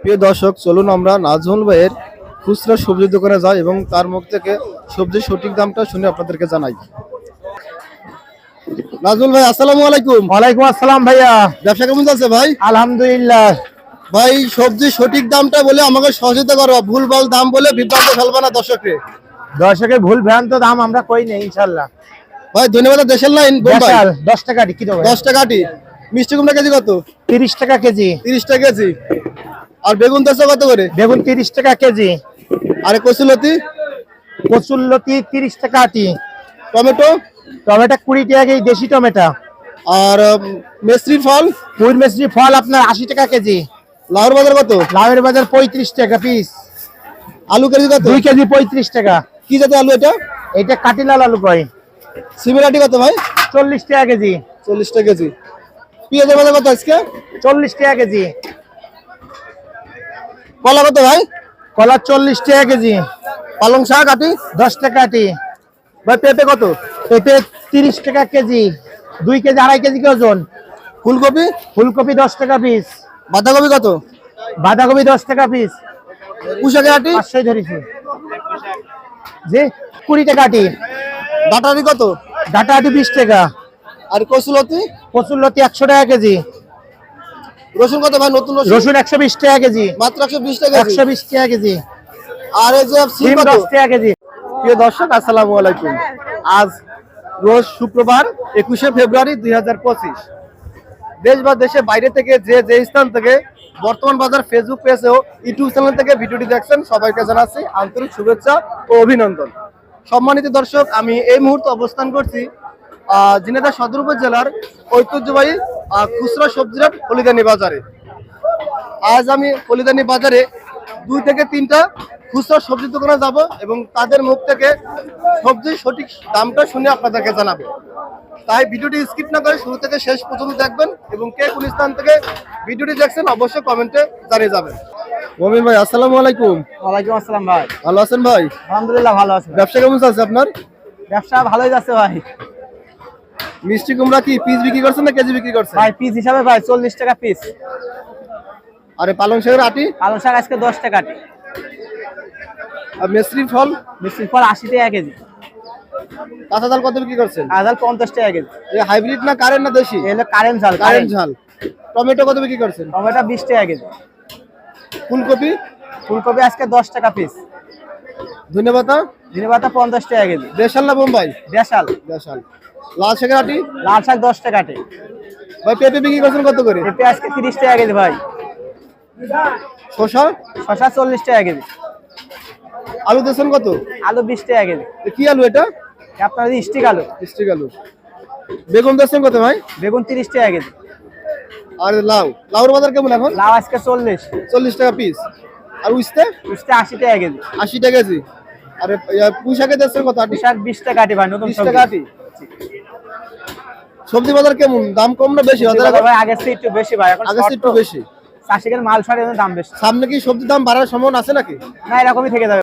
প্রিয় দর্শক চলুন আমরা নাজমুল ভাইয়ের খুচরা সবজির দোকানে যাই এবং তার মুখ থেকে সবজির সঠিক দামটা শুনে আপনাদেরকে জানাই। নাজমুল ভাই আসসালামু আলাইকুম। ওয়ালাইকুম আসসালাম ভাইয়া। ব্যবসা কেমন চলছে ভাই? আলহামদুলিল্লাহ। ভাই সবজির সঠিক দামটা বলে আমাকে সহযোগিতা করো ভুল ভালো দাম বলে বিভ্রান্ত ফেলবে না দর্শককে। দর্শকের ভুল ভ্রান্ত দাম আমরা কই নেই ইনশাল্লাহ ভাই ধন্যবাদ দেশের লাইন দশ টাকা দশ টাকা আটি। মিষ্টি কুমড়া কেজি কত? তিরিশ টাকা কেজি। তিরিশ টাকা কেজি। আর বেগুন দশ কত করে? বেগুন তিরিশ টাকা কেজি। আর কচুলতি কচুল্লতি তিরিশ টাকা আটি। টমেটো? টমেটো কুড়ি টাকা কেজি দেশি টমেটো। আর মেসরি ফল? পুর মেসরি ফল আপনার আশি টাকা কেজি। লাউর বাজার কত? লাউয়ের বাজার পঁয়ত্রিশ টাকা পিস। আলু কেজি কত? দুই কেজি পঁয়ত্রিশ টাকা। কি জাতীয় আলু এটা? এটা কাটিলাল আলু কয়। সিমিলাটি কত ভাই? চল্লিশ টাকা কেজি। চল্লিশ টাকা কেজি। পেঁয়াজের বাজার কত আজকে? চল্লিশ টাকা কেজি। কলা কত ভাই? কলা চল্লিশ টাকা কেজি। পালং শাক আটি? দশ টাকা আটি। ভাই পেঁপে কত? পেঁপে তিরিশ টাকা কেজি। দুই কেজি আড়াই কেজি কি ওজন? ফুলকপি? ফুলকপি দশ টাকা পিস। বাঁধাকপি কত? বাঁধাকপি দশ টাকা পিস। পুষাকের আটি? পাঁচশোই ধরেছি। যে কুড়ি টাকা আটি। ডাটারি কত? ডাটা আটি বিশ টাকা। আর কচুলতি? কচুরলতি একশো টাকা কেজি। রসুন কত ভাই? নতুন রসুন? একশো বিশ টাকা কেজি। মাত্র একশো বিশ টাকা একশো বিশ টাকা কেজি। আর এই যে সিম দশ টাকা কেজি। প্রিয় দর্শক আসসালামু আলাইকুম। আজ রোজ শুক্রবার একুশে ফেব্রুয়ারি দুই দেশ বা দেশের বাইরে থেকে যে যে স্থান থেকে বর্তমান বাজার ফেসবুক পেজ ও ইউটিউব চ্যানেল থেকে ভিডিওটি দেখছেন সবাইকে জানাচ্ছি আন্তরিক শুভেচ্ছা ও অভিনন্দন। সম্মানিত দর্শক আমি এই মুহূর্তে অবস্থান করছি ঝিনাইদহ সদর উপজেলার ঐতিহ্যবাহী খুচরা সবজির হলিদানি বাজারে। আজ আমি হলিদানি বাজারে দুই থেকে তিনটা খুচরা সবজি দোকানে যাব এবং তাদের মুখ থেকে সবজির সঠিক দামটা শুনে আপনাদেরকে জানাবে। তাই ভিডিওটি স্কিপ না করে শুরু থেকে শেষ পর্যন্ত দেখবেন এবং কে কোন স্থান থেকে ভিডিওটি দেখছেন অবশ্যই কমেন্টে জানিয়ে যাবেন। মমিন ভাই আসসালামু আলাইকুম। ওয়ালাইকুম আসসালাম ভাই। ভালো আছেন ভাই? আলহামদুলিল্লাহ ভালো আছে ব্যবসা কেমন চলছে আপনার? ব্যবসা ভালোই যাচ্ছে ভাই। মিষ্টি কুমড়া কি পিস বিক্রি করছেন না কেজি বিক্রি করছেন? ভাই পিস হিসাবে ভাই চল্লিশ টাকা পিস আরে পালং শাকের আটি? পালং শাক আজকে দশ টাকা আটি। আর মেসরি ফল? মিষ্টির ফল আশি টাকা কেজি। কাঁচা জাল কত বিক্রি করছেন? আজাল পঞ্চাশ টাকা কেজি। এই হাইব্রিড না কারেন্ট না দেশি? এগুলো কারেন্ট ঝাল কারেন্ট কারেন্ট ঝাল। টমেটো কত বিক্রি করছেন? টমেটো বিশ টাকা কেজি। ফুলকপি? ফুলকপি আজকে দশ টাকা পিস ধন্যবাদ পাতা পঞ্চাশ টাকা কেজি। দেশাল না বোম্বাই? দেশাল। দেশাল। লাল শাকের আটি? লাল শাক দশ টাকা আটে। ভাই পেঁপে বিক্রি করছেন কত করে? পেঁপে আজকে তিরিশ টাকা কেজি ভাই। শসা? শশা চল্লিশ টাকা কেজি। আলু দেশেন কত? আলু বিশ টাকা কেজি। কি আলু এটা? আপনার স্টিক আলু। স্টিক আলু। বেগুন দেশেন কত ভাই? বেগুন তিরিশ টাকা কেজি। আর লাউ? লাউর বাজার কেমন এখন? লাউ আজকে চল্লিশ। চল্লিশ টাকা পিস আর উস্তে? উঠতে আশি টাকা কেজি। আশি টাকা কেজি। আর পুঁই শাকের দেশেন কত আটি শাক বিশ টাকা আটি ভাই নতুন বিশ। টাকা আটি? সবজি বাজার কেমন? দাম কম না বেশি? ভাই আগের চেয়ে একটু বেশি ভাই এখন আগে short একটু। বেশি। চাষিকের মাল সারের দাম বেশি। সামনে কি সবজির দাম বাড়ার সম্ভাবনা আছে নাকি? না এরকমই থেকে যাবে।